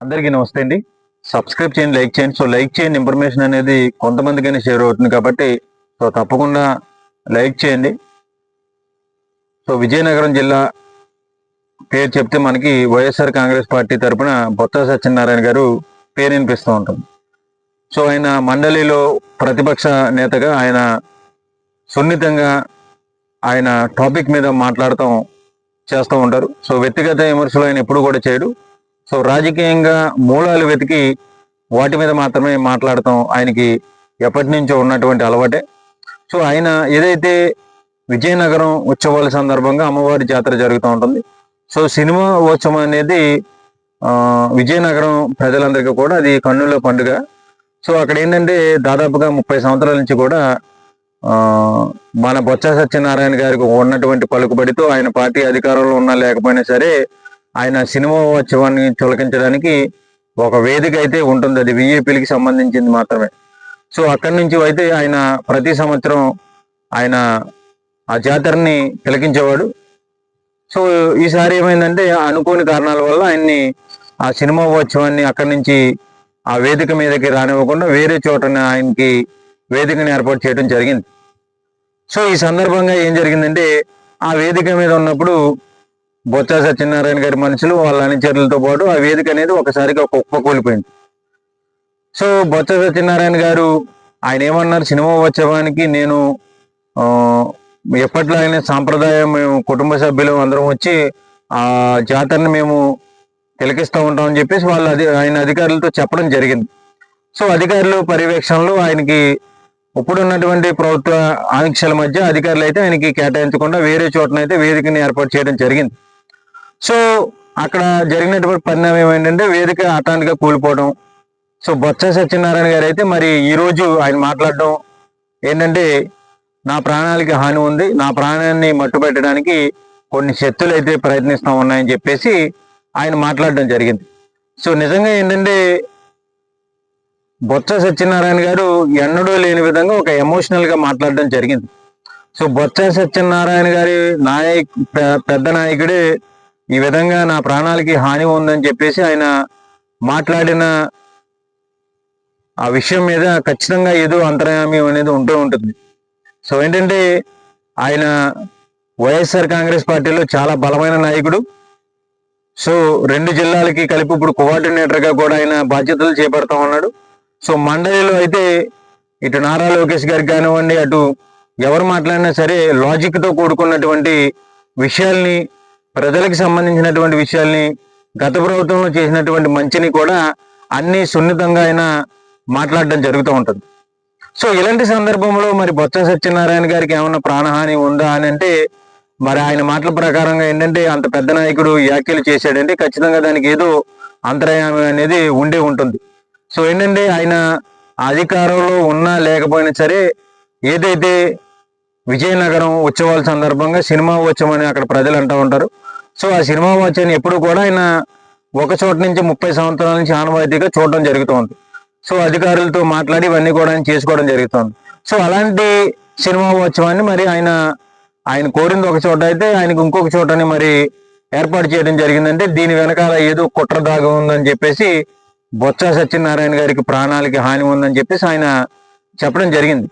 అందరికీ నమస్తే అండి. సబ్స్క్రైబ్ చేయండి లైక్ చేయండి. సో లైక్ చేయండి ఇన్ఫర్మేషన్ అనేది కొంతమందికైనా షేర్ అవుతుంది కాబట్టి సో తప్పకుండా లైక్ చేయండి. సో విజయనగరం జిల్లా పేరు చెప్తే మనకి వైఎస్ఆర్ కాంగ్రెస్ పార్టీ తరఫున బొత్స సత్యనారాయణ గారు పేరు వినిపిస్తూ ఉంటుంది సో ఆయన మండలిలో ప్రతిపక్ష నేతగా ఆయన సున్నితంగా ఆయన టాపిక్ మీద మాట్లాడటం చేస్తూ ఉంటారు. సో వ్యక్తిగత విమర్శలు ఆయన ఎప్పుడు కూడా చేయడు. సో రాజకీయంగా మూలాలు వెతికి వాటి మీద మాత్రమే మాట్లాడటం ఆయనకి ఎప్పటి నుంచో ఉన్నటువంటి అలవాటే. సో ఆయన ఏదైతే విజయనగరం ఉత్సవాల సందర్భంగా అమ్మవారి జాతర జరుగుతూ ఉంటుంది. సో సినిమా ఉత్సవం అనేది విజయనగరం ప్రజలందరికీ కూడా అది కన్నుల పండుగ. సో అక్కడ ఏంటంటే దాదాపుగా ముప్పై సంవత్సరాల నుంచి కూడా మన బొత్స సత్యనారాయణ గారికి ఉన్నటువంటి పలుకుబడితో ఆయన పార్టీ అధికారంలో ఉన్నా లేకపోయినా సరే ఆయన సినిమా ఉత్సవాన్ని చులకించడానికి ఒక వేదిక అయితే ఉంటుంది. అది విఏపీలకి సంబంధించింది మాత్రమే. సో అక్కడి నుంచి అయితే ఆయన ప్రతి సంవత్సరం ఆయన ఆ జాతరని తిలకించేవాడు. సో ఈసారి ఏమైందంటే అనుకోని కారణాల వల్ల ఆయన్ని ఆ సినిమా ఉత్సవాన్ని అక్కడి నుంచి ఆ వేదిక మీదకి రానివ్వకుండా వేరే చోటన ఆయనకి వేదికని ఏర్పాటు చేయడం జరిగింది. సో ఈ సందర్భంగా ఏం జరిగిందంటే ఆ వేదిక మీద ఉన్నప్పుడు బొత్స సత్యనారాయణ గారి మనుషులు వాళ్ళ అనుచరులతో పాటు ఆ వేదిక అనేది ఒకసారిగా కుప్ప కోల్పోయింది. సో బొత్స సత్యనారాయణ గారు ఆయన ఏమన్నారు? సినిమా ఉత్సవానికి నేను ఎప్పట్లో ఆయన సాంప్రదాయం మేము కుటుంబ సభ్యులు అందరం వచ్చి ఆ జాతరని మేము తిలకిస్తూ ఉంటామని చెప్పేసి వాళ్ళు అది ఆయన అధికారులతో చెప్పడం జరిగింది. సో అధికారులు పర్యవేక్షణలో ఆయనకి ఇప్పుడు ఉన్నటువంటి ప్రభుత్వ ఆంక్షల మధ్య అధికారులు అయితే ఆయనకి కేటాయించకుండా వేరే చోటనైతే వేదికని ఏర్పాటు చేయడం జరిగింది. సో అక్కడ జరిగినటువంటి పరిణామం ఏమైందంటే వేదిక అటాంటిగా కూలిపోవడం. సో బొత్స సత్యనారాయణ గారు అయితే మరి ఈ రోజు ఆయన మాట్లాడడం ఏంటంటే నా ప్రాణాలకి హాని ఉంది నా ప్రాణాన్ని మట్టుపెట్టడానికి కొన్ని శక్తులు అయితే ప్రయత్నిస్తూ ఉన్నాయని చెప్పేసి ఆయన మాట్లాడడం జరిగింది. సో నిజంగా ఏంటంటే బొత్స సత్యనారాయణ గారు ఎన్నడూ లేని విధంగా ఒక ఎమోషనల్గా మాట్లాడడం జరిగింది. సో బొత్స సత్యనారాయణ గారి నాయక్ పెద్ద నాయకుడే ఈ విధంగా నా ప్రాణాలకి హాని ఉందని చెప్పేసి ఆయన మాట్లాడిన ఆ విషయం మీద ఖచ్చితంగా ఏదో అంతర్యామ్యం అనేది ఉంటూ ఉంటుంది. సో ఏంటంటే ఆయన వైఎస్ఆర్ కాంగ్రెస్ పార్టీలో చాలా బలమైన నాయకుడు. సో రెండు జిల్లాలకి కలిపి ఇప్పుడు కోఆర్డినేటర్గా కూడా ఆయన బాధ్యతలు చేపడతా ఉన్నాడు. సో మండలిలో అయితే ఇటు నారా లోకేష్ గారికి కానివ్వండి అటు ఎవరు మాట్లాడినా సరే లాజిక్తో కూడుకున్నటువంటి విషయాల్ని ప్రజలకు సంబంధించినటువంటి విషయాల్ని గత ప్రభుత్వంలో చేసినటువంటి మంచిని కూడా అన్ని సున్నితంగా ఆయన మాట్లాడడం జరుగుతూ ఉంటుంది. సో ఇలాంటి సందర్భంలో మరి బొత్స సత్యనారాయణ గారికి ఏమైనా ప్రాణహాని ఉందా అని అంటే మరి ఆయన మాటల ప్రకారంగా ఏంటంటే అంత పెద్ద నాయకుడు వ్యాఖ్యలు చేశాడంటే ఖచ్చితంగా దానికి ఏదో అంతరాయం అనేది ఉండే ఉంటుంది. సో ఏంటంటే ఆయన అధికారంలో ఉన్నా లేకపోయినా సరే ఏదైతే విజయనగరం ఉత్సవాల సందర్భంగా సినిమా ఉత్సవం అని అక్కడ ప్రజలు అంటూ ఉంటారు సో ఆ సినిమా ఉత్సవాన్ని ఎప్పుడు కూడా ఆయన ఒక చోట నుంచి ముప్పై సంవత్సరాల నుంచి ఆనవాయితీగా చూడడం జరుగుతుంది. సో అధికారులతో మాట్లాడి ఇవన్నీ కూడా ఆయన చేసుకోవడం జరుగుతుంది. సో అలాంటి సినిమా ఉత్సవాన్ని మరి ఆయన ఆయన కోరింది ఒక చోట అయితే ఆయనకు ఇంకొక చోటని మరి ఏర్పాటు చేయడం జరిగిందంటే దీని వెనకాల ఏదో కుట్ర దాగా ఉందని చెప్పేసి బొత్స సత్యనారాయణ గారికి ప్రాణాలకి హాని ఉందని చెప్పేసి ఆయన చెప్పడం జరిగింది.